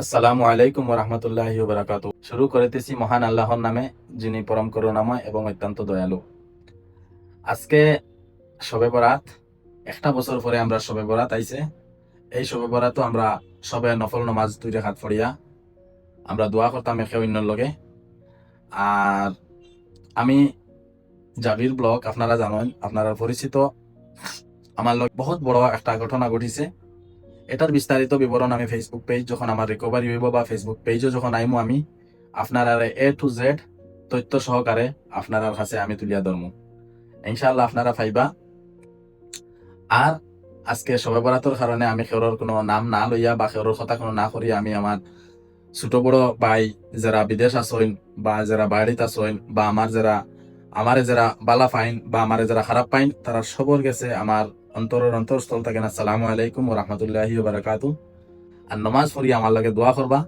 আসসালামু আলাইকুম রহমতুল্লাহি বারাকাতু শুরু করিতেছি মহান আল্লাহর নামে, যিনি পরম করুণাময় এবং অত্যন্ত দয়ালু। আজকে শবে বরাত, একটা বছর পরে আমরা শবে বরাত আইছে। এই শবে বরাতও আমরা সবে নফল নমাজ দুই রেখাত ফড়িয়া আমরা দোয়া করতাম একে অন্যর লগে। আর আমি জাবির ব্লগ, আপনারা জানেন, আপনারা পরিচিত। আমার লগে বহুত বড় একটা ঘটনা ঘটিছে। এটার বিস্তারিত বিবরণ আমি ফেসবুক পেজ যখন আমার রিকভারি হইব বা ফেসবুক পেজও যখন আইমু আমি, আপনার এ টু জেড তথ্য সহকারে আপনার কাছে আমি তুলিয়া ধরমু। ইনশাল্লাহ আপনারা পাইবা। আর আজকে সবে বরাতর কারণে আমি খেরোর কোনো নাম না লইয়া বা খেরোর কথা কোনো না করি আমি আমার ছোট বড় ভাই যারা বিদেশ আসইন বা যারা বাড়িত আসইন বা আমার যারা, আমারে যারা বালা পাইন বা আমারে যারা খারাপ পাইন, তারা সবর গেছে আমার অন্তরের অন্তরস্থল থাকেন আসসালামু আলাইকুম ও রহমতুল্লাহি বারাকাতু। আর নমাজ পড়ি আমার লাগে দোয়া করবা।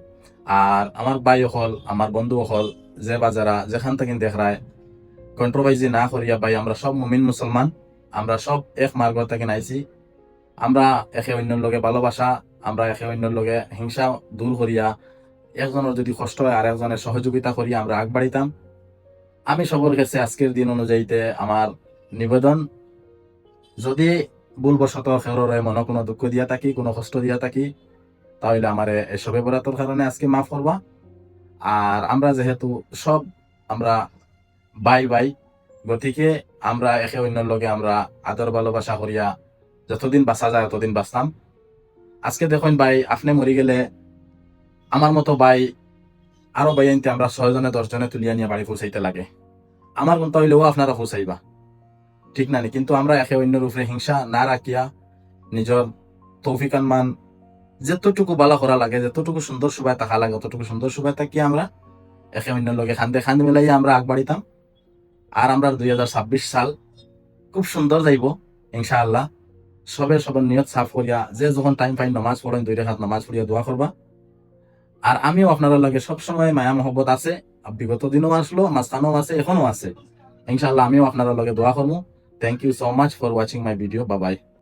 আর আমার ভাই হল, আমার বন্ধু হল, যে বা যারা যেখান থেকে দেখরায় কন্ট্রোভাইজি না করিয়া ভাই, আমরা সব মুমিন মুসলমান, আমরা সব এক মার্গ থেকে আইছি আমরা একে অন্যর লগে ভালোবাসা, আমরা একে অন্যর লগে হিংসা দূর করিয়া, একজনের যদি কষ্ট হয় আর একজনের সহযোগিতা করিয়া আমরা আগবাড়িতাম। আমি সবর কাছে আজকের দিন অনুযায়ীতে আমার নিবেদন, যদি ভুলবশত খেররে মনে কোনো দুঃখ দিয়া থাকি, কোনো কষ্ট দিয়া থাকি, তাহলে আমার এসবে বরাতর কারণে আজকে মাফ করবা আর আমরা যেহেতু সব আমরা বাই বাই, গতিকে আমরা একে অন্যর লগে আমরা আদর ভালোবাসা করিয়া যতদিন বাঁচা যায় ততদিন বাঁচতাম। আজকে দেখুন ভাই আপনি মরি গেলে আমার মতো ভাই আরও ভাই আনতে আমরা ছয়জনে দশজনে তুলিয়া নিয়ে বাড়ি পৌঁছাইতে লাগে। আমার মতো হইলেও আপনারা পৌঁছাইবা। ঠিক নানি কিন্তু আমরা একে অন্যের উপরে হিংসা না রাখিয়া নিজের তৌফিকান মান যতটুকু বালা করা লাগে, যতটুকু সুন্দর সুবাই থাকা লাগে, ততটুকু সুন্দর সুবাই থাকি আমরা একে অন্যের লগে খান্দে খান্দে মিলাইয়া আমরা আগবাড়িতাম। আর আমরা দুই হাজার ছাব্বিশ সাল খুব সুন্দর যাইব, ইনশাআল্লাহ। সবে সবার নিয়ত সাফ করিয়া যে যখন টাইম পাই নমাজ পড়েন, দুই রেখাত নমাজ পড়িয়া দোয়া করবা। আর আমিও আপনার লাগে সবসময় মায়া মহব্বত আছে। বিগত দিনও আসলো, মাঝখানেও আছে এখনও আছে। ইনশাআল্লাহ আমিও আপনার লগে দোয়া করব Thank you so much for watching my video. Bye-bye.